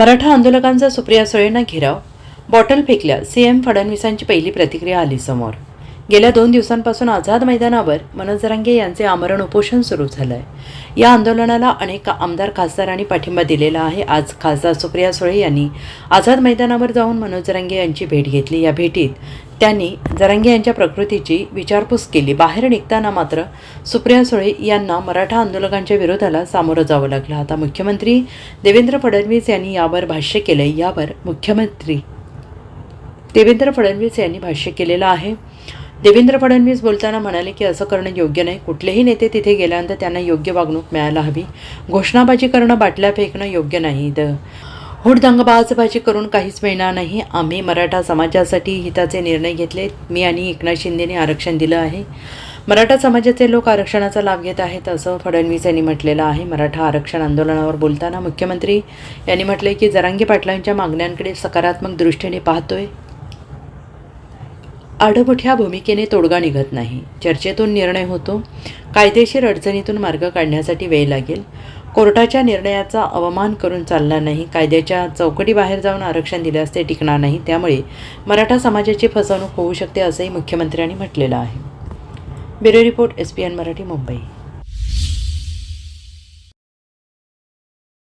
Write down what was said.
मराठा आंदोलकांचा सुप्रिया सुळेंना घेराव. बॉटल फेकल्या. सीएम फडणवीसांची पहिली प्रतिक्रिया आली समोर. गेल्या दोन दिवसांपासून आझाद मैदानावर मनोज जरांगे यांचे आमरण उपोषण सुरू झालं आहे या आंदोलनाला अनेक आमदार खासदारांनी पाठिंबा दिलेला आहे. आज खासदार सुप्रिया सुळे यांनी आझाद मैदानावर जाऊन मनोज जरांगे यांची भेट घेतली. या भेटीत त्यांनी जरांगे यांच्या प्रकृतीची विचारपूस केली. बाहेर निघताना मात्र सुप्रिया सुळे यांना मराठा आंदोलकांच्या विरोधाला सामोरं जावं लागलं. आता मुख्यमंत्री देवेंद्र फडणवीस यांनी यावर भाष्य केलंय. यावर मुख्यमंत्री देवेंद्र फडणवीस यांनी भाष्य केलेलं आहे. देवेंद्र फडणवीस बोलताना म्हणाले की असं करणं योग्य नाही. कुठलेही नेते तिथे गेल्यानंतर त्यांना योग्य वागणूक मिळायला हवी. घोषणाबाजी करणं बाटल्या फेकणं योग्य नाही द हुडदंगबाजबाजी करून काहीच मिळणार नाही. आम्ही मराठा समाजासाठी हिताचे निर्णय घेतले. मी आणि एकनाथ शिंदेने आरक्षण दिलं आहे. मराठा समाजाचे लोक आरक्षणाचा लाभ घेत आहेत असं फडणवीस यांनी म्हटलेलं आहे. मराठा आरक्षण आंदोलनावर बोलताना मुख्यमंत्री यांनी म्हटले की जरांगी पाटलांच्या मागण्यांकडे सकारात्मक दृष्टीने पाहतोय. आडमुठ्या भूमिकेने तोडगा निघत नाही. चर्चेतून निर्णय होतो. कायदेशीर अडचणीतून मार्ग काढण्यासाठी वेळ लागेल. कोर्टाच्या निर्णयाचा अवमान करून चालणार नाही. कायद्याच्या चौकटीबाहेर जाऊन आरक्षण दिल्यास ते टिकणार नाही. त्यामुळे मराठा समाजाची फसवणूक होऊ शकते असंही मुख्यमंत्र्यांनी म्हटलेलं आहे. Bureau report S P N Marathi Mumbai.